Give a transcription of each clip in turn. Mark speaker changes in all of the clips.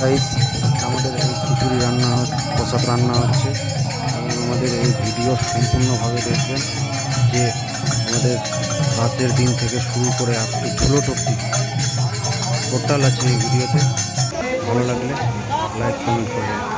Speaker 1: Guys আমাদের এই খিচুড়ি রান্না হচ্ছে, প্রসাদ রান্না হচ্ছে। এবং আমাদের এই ভিডিও সম্পূর্ণভাবে দেখবেন যে আমাদের রাতের দিন থেকে শুরু করে আজকে ঝুলো টপি টোটাল আছে এই ভিডিওতে ভালো লাগলে লাইক কমেন্ট করবেন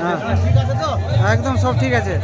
Speaker 1: হ্যাঁ।
Speaker 2: ঠিক
Speaker 1: একদম সব ঠিক আছে।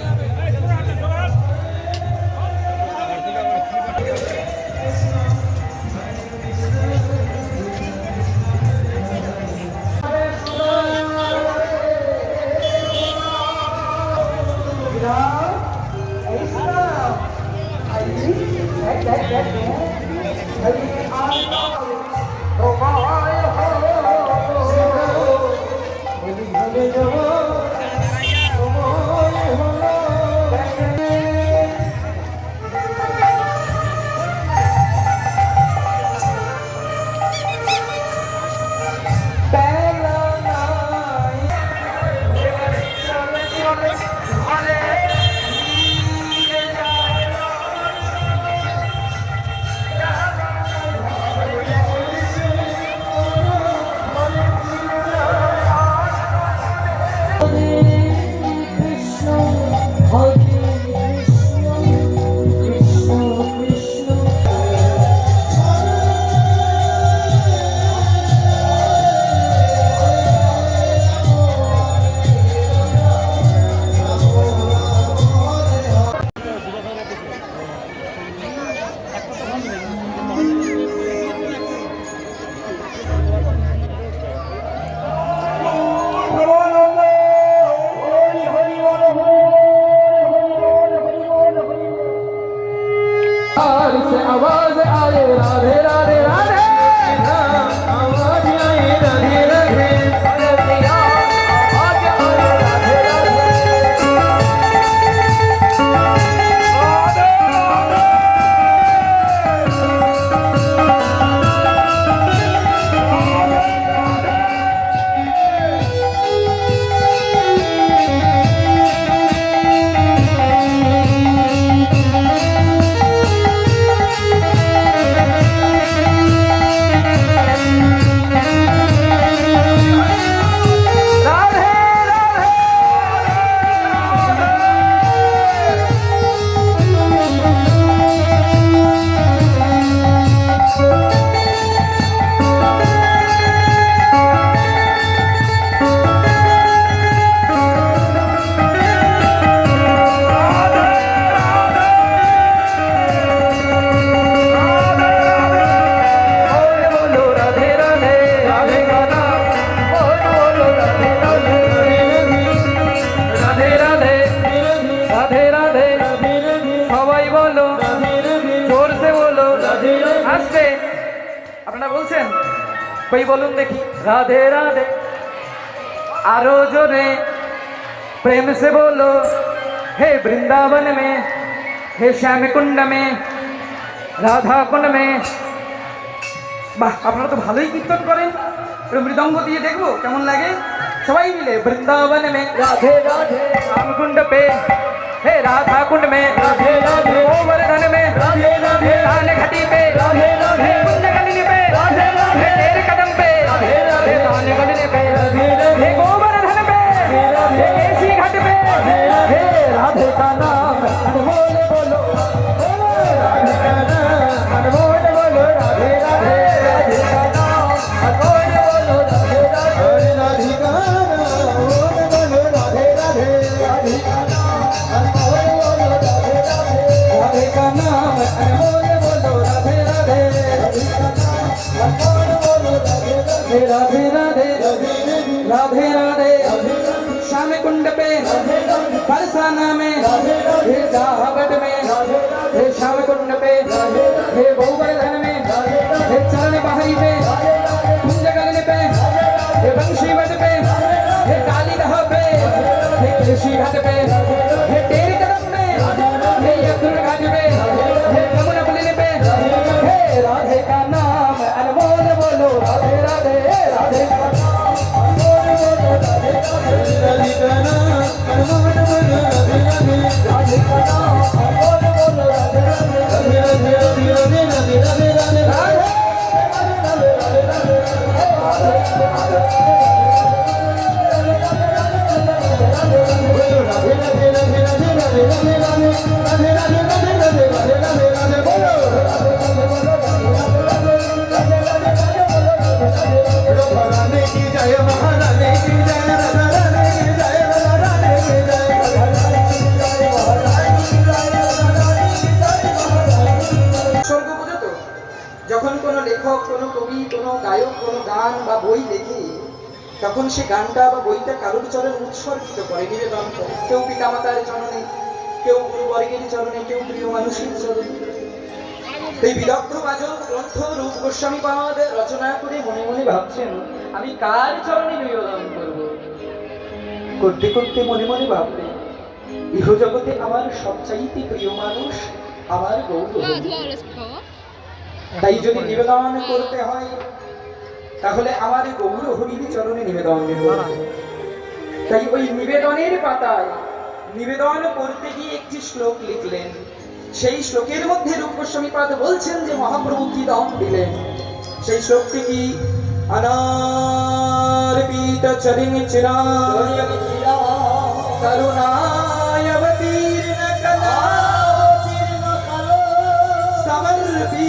Speaker 3: রাধে রাধে, সবাই বলো, জোরসে বলো, আসবে। আপনারা বলছেন? ওই বলুন দেখি। রাধে রাধে, আরও জোরে। প্রেম সে বলো, হে বৃন্দাবন মে, হে শ্যাম কুণ্ড মে রাধা কুণ্ড মে। বাহ, আপনারা তো ভালোই কীর্তন করেন। মৃদঙ্গ দিয়ে দেখব, কেমন লাগে? সবাই মিলে বৃন্দাবন মে, রাধে রাধে রামকুণ্ড পে हे राधा कुंड में राधे राधे गोवर्धन में राधे राधे धान घटी पे राधे राधे कुंज गलिनी पे राधे राधे तेरे कदम पे राधे राधे धान गलिनी पे राधे राधे गोवर्धन पे राधे राधे केसी घाट पे राधे राधे का नाम अनमोल बोलो कुंड पे हे बहुवर्धन में हे चरण बहाई पे कुंज गगन पे हे बंशी वट पे हे काली दह पे हे कृषि घाट पे हे तेरी कदम में हे यत्न घाट पे हे कमल पुलिन पे हे राधे का नाम, अनमोल बोलो, राधे राधे राधे का नाम, अनमोल बोलो, राधे राधे যখন কোনো লেখক, কোনো কবি, কোনো গায়ক, কোনো গান বা বই লেখে, তখন সে গানটা বা বইটা কারোর চরণে উৎসর্গিত করে, নিবেদন করে। কেউ পিতামাতার চরণে, কেউ গুরুবর্গের চরণে, কেউ প্রিয় মানুষের চরণে। এই বিদগ্ধ বাজক গ্রন্থ রূপ গোস্বামী পাদ রচনা করে মনে মনে ভাবছেন আমি কার চরণে নিবেদন করব? করতে করতে মনে মনে ভাবলেন ইহজগতে আমার সবচাইতে প্রিয় মানুষ আমার গৌরব তাই যদি নিবেদন করতে হয়, তাহলে আমার গৌর হরির চরণে নিবেদন তাই ওই নিবেদনের পাতায় নিবেদন করতে গিয়ে একটি শ্লোক লিখলেন। সেই শ্লোকের মধ্যে রূপগোস্বামী পাদ বলছেন যে মহাপ্রভু কি দম দিলেন? সেই শ্লোকটি কি
Speaker 2: अनार्पीत चरिमिचिरा करुणायवतीर्न कला समर्पी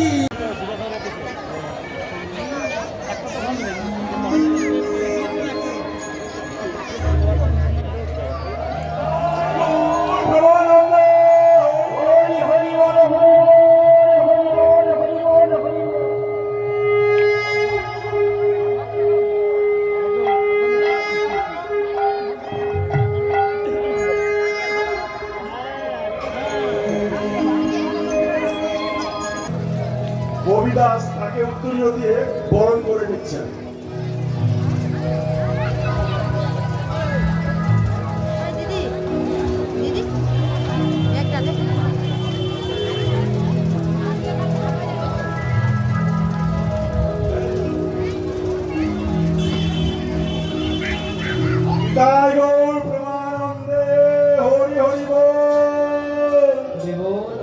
Speaker 2: বল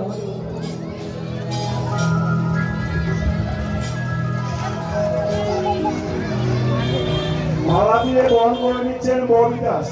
Speaker 2: মালা দিয়ে বরণ করে নিচ্ছেন ববিদাস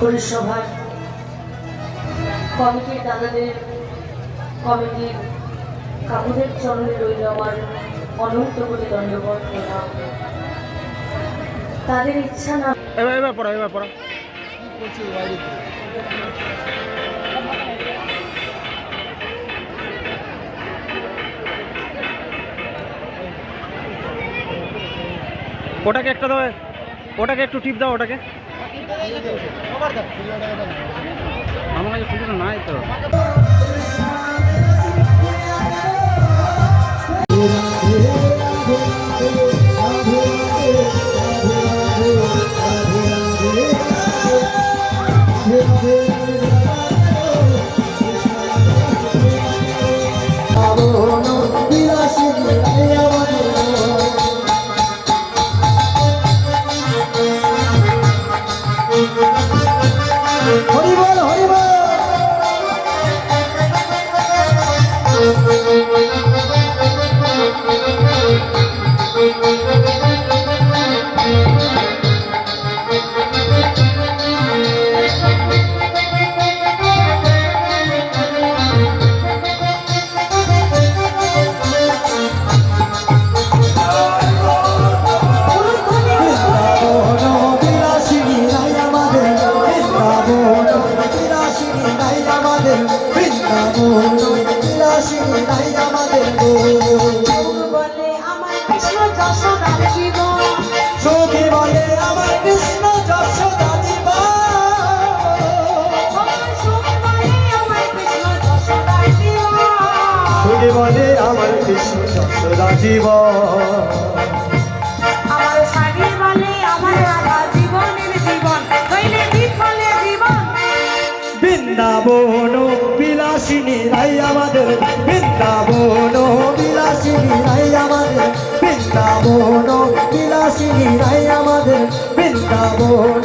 Speaker 4: পৌরসভার কমিটির দাদাদের কমিটির কাকুদের চরণে রইল আমার অনন্ত করে দণ্ডবত তাদের ইচ্ছা না
Speaker 5: এবার এবার পড়া। ওটাকে একটা দাও, ওটাকে একটু টিপ দাও, ওটাকে। আমার কাছে খুঁজে নাই তো।
Speaker 2: জীবন।
Speaker 6: আমার স্বামী বলে
Speaker 2: বৃন্দাবন বিলাসিনী রাই আমাদের বৃন্দাবন বিলাসিনী রাই আমাদের বৃন্দাবন বিলাসিনী রাই আমাদের বৃন্দাবন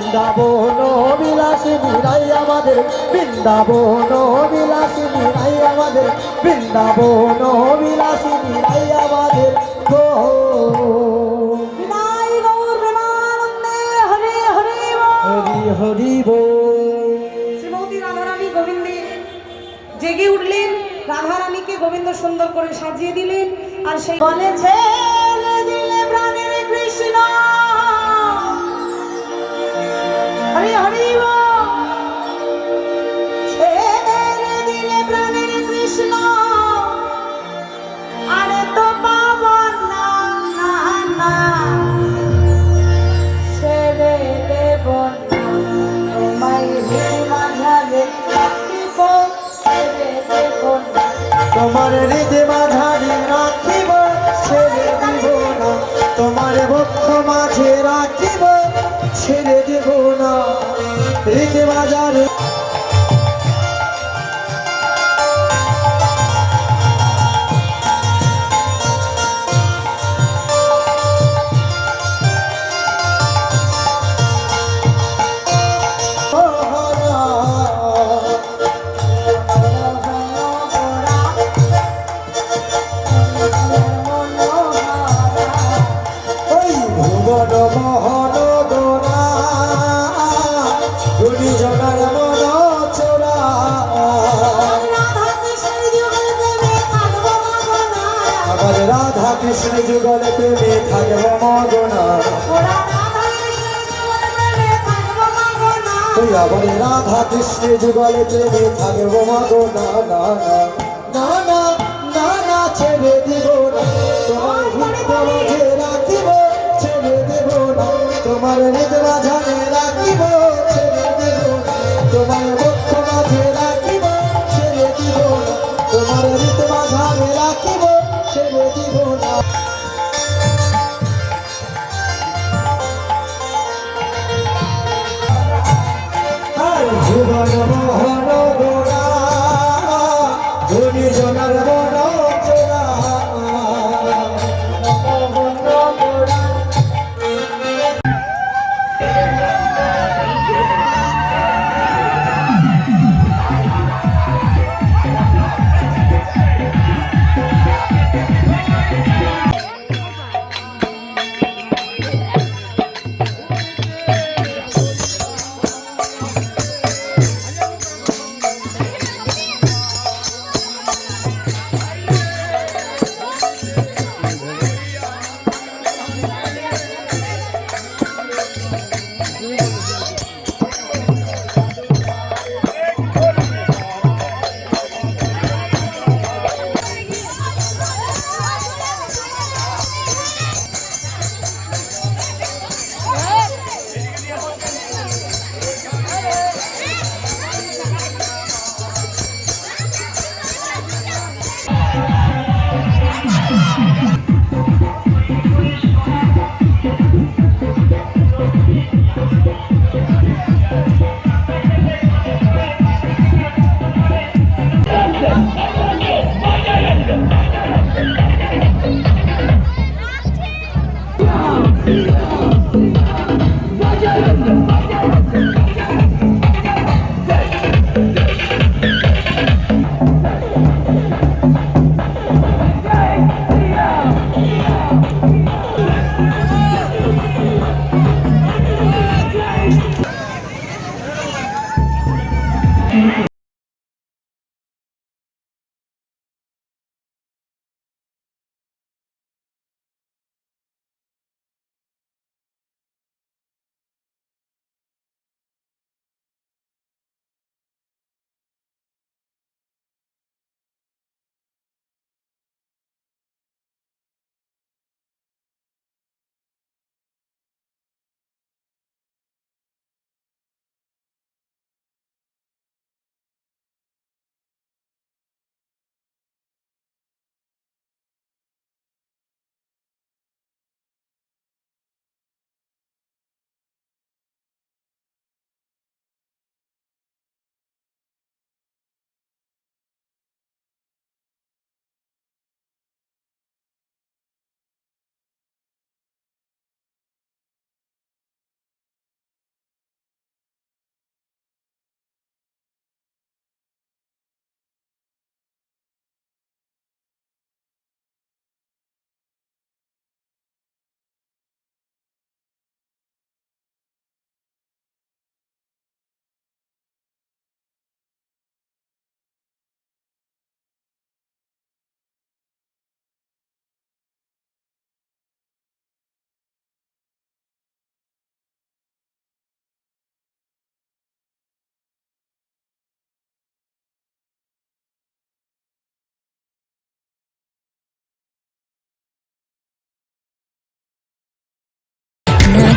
Speaker 2: বৃন্দাবন বিলাসিনী রাই আমাদের বৃন্দাবন বিলাসিনী রাই আমাদের বৃন্দাবন বিলাসিনী রাই আমাদের গো
Speaker 6: গোবিন্দ সুন্দর করে সাজিয়ে দিলেন আর সেই বলেছে
Speaker 2: তোমার হৃদ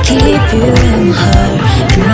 Speaker 7: keep you in my heart.